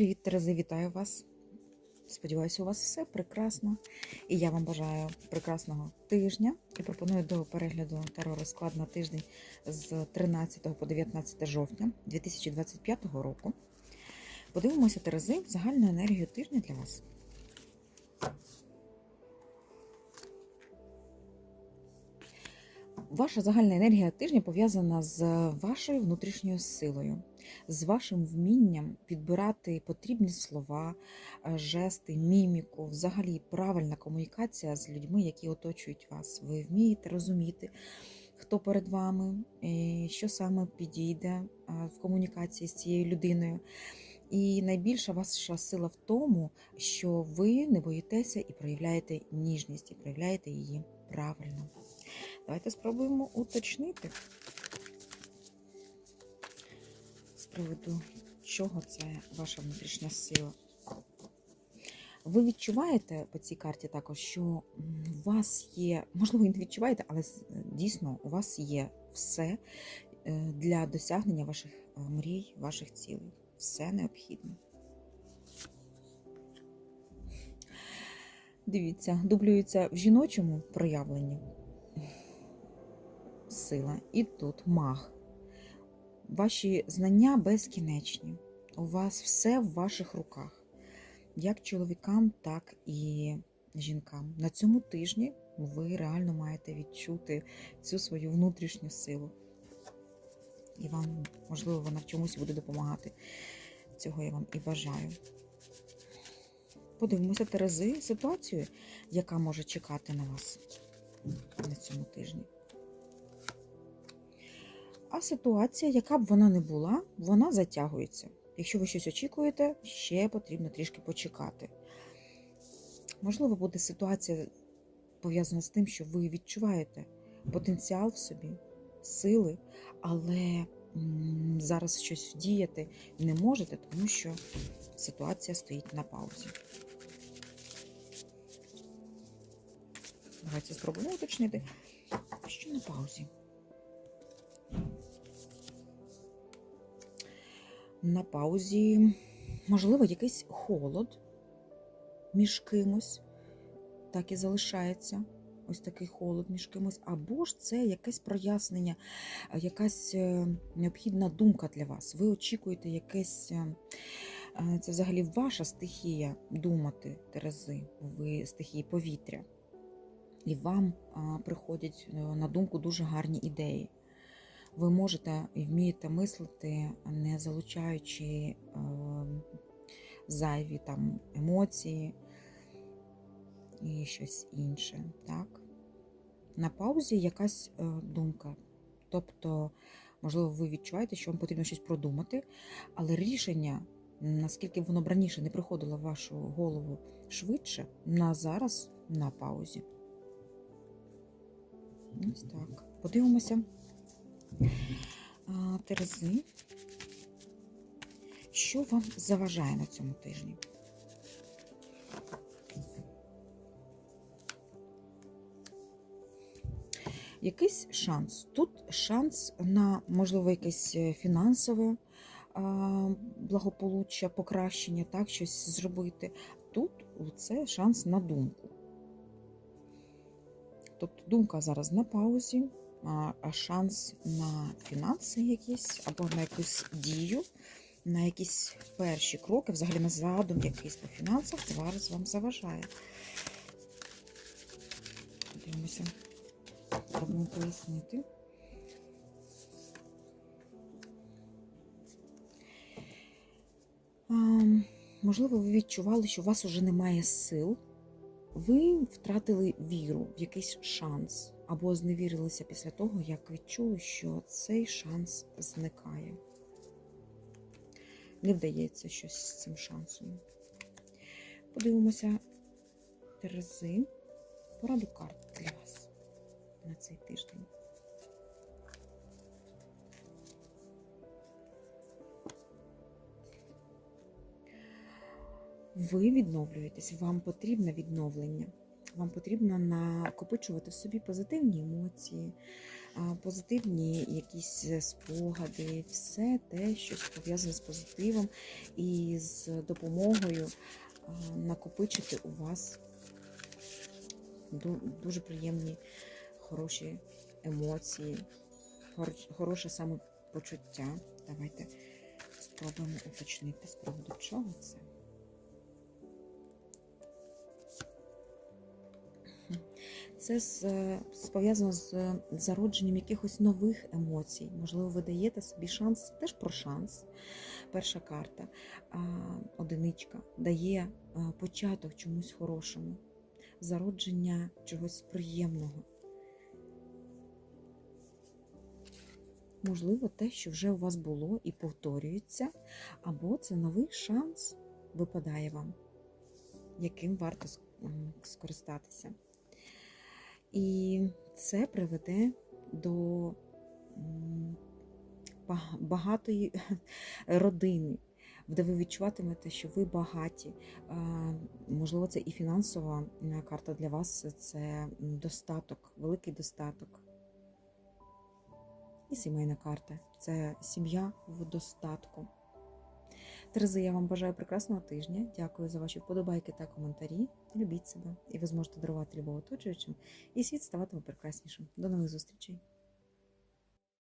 Привіт, Терези, вітаю вас. Сподіваюся, у вас все прекрасно. І я вам бажаю прекрасного тижня і пропоную до перегляду таро розклад на тиждень з 13 по 19 жовтня 2025 року. Подивимося, Терези, загальну енергію тижня для вас. Ваша загальна енергія тижня пов'язана з вашою внутрішньою силою, з вашим вмінням підбирати потрібні слова, е, жести, міміку, взагалі правильна комунікація з людьми, які оточують вас. Ви вмієте розуміти, хто перед вами, що саме підійде е, в комунікації з цією людиною. І найбільша ваша сила в тому, що ви не боїтеся і проявляєте ніжність, і проявляєте її правильно. Давайте спробуємо уточнити приводу чого це ваша внутрішня сила. Ви відчуваєте по цій карті також, що у вас є, можливо, і не відчуваєте, але дійсно у вас є все е, для досягнення ваших е, мрій, ваших цілей. Все необхідне. Дивіться, дублюється в жіночому проявленні сила. І тут маг. Ваші знання безкінечні. У вас все в ваших руках, як чоловікам, так і жінкам. На цьому тижні ви реально маєте відчути цю свою внутрішню силу. І вам, можливо, вона в чомусь буде допомагати. Цього я вам і бажаю. Подивимося Терези ситуацію, яка може чекати на вас на цьому тижні. А ситуація, яка б вона не була, вона затягується. Якщо ви щось очікуєте, ще потрібно трішки почекати. Можливо, буде ситуація пов'язана з тим, що ви відчуваєте потенціал в собі, сили, але зараз щось вдіяти не можете, тому що ситуація стоїть на паузі. Давайте спробуємо уточнити, що на паузі. На паузі, можливо, якийсь холод між кимось, так і залишається. Ось такий холод між кимось, або ж це якесь прояснення, якась е, необхідна думка для вас. Ви очікуєте якесь, е, е, це взагалі ваша стихія думати, Терези, ви стихії повітря. І вам приходять на думку дуже гарні ідеї ви можете і вмієте мислити, не залучаючи е, зайві там емоції і щось інше. Так? На паузі якась е, думка. Тобто, можливо, ви відчуваєте, що вам потрібно щось продумати, але рішення, наскільки воно б раніше не приходило в вашу голову швидше, на зараз на паузі. Ось так. Подивимося. Терези. Що вам заважає на цьому тижні? Якийсь шанс. Тут шанс на, можливо, якесь е, фінансове благополуччя, покращення, так, щось зробити. Тут це шанс на думку. Тобто думка зараз на паузі, шанс на фінанси якісь або на якусь дію, на якісь перші кроки, взагалі на задум якийсь по фінансах, зараз вам заважає. Дивимося, пробуємо пояснити. Можливо, ви відчували, що у вас вже немає сил. Ви втратили віру в якийсь шанс, або зневірилися після того, як відчули, що цей шанс зникає. Не вдається щось з цим шансом. Подивимося Терези. Пораду карт для вас на цей тиждень. Ви відновлюєтесь, вам потрібне відновлення. Вам потрібно накопичувати в собі позитивні емоції, позитивні якісь е, спогади, все те, що пов'язане з позитивом і з допомогою накопичити у вас дуже приємні, хороші емоції, хороше самопочуття. Давайте спробуємо уточнити з приводу чого це. Це е, пов'язано з е, зародженням якихось нових емоцій. Можливо, ви даєте собі шанс, теж про шанс. Перша карта, одиничка, дає е, початок чомусь хорошому, зародження чогось приємного. Можливо, те, що вже у вас було і повторюється, або це новий шанс випадає вам, яким варто скористатися. І це приведе до багатої родини, де ви відчуватимете, що ви багаті. Можливо, це і фінансова карта для вас це достаток, великий достаток. І сімейна карта це сім'я в достатку. Терези, я вам бажаю прекрасного тижня. Дякую за ваші вподобайки та коментарі. Любіть себе, і ви зможете дарувати любов оточуючим, і світ ставатиме прекраснішим. До нових зустрічей!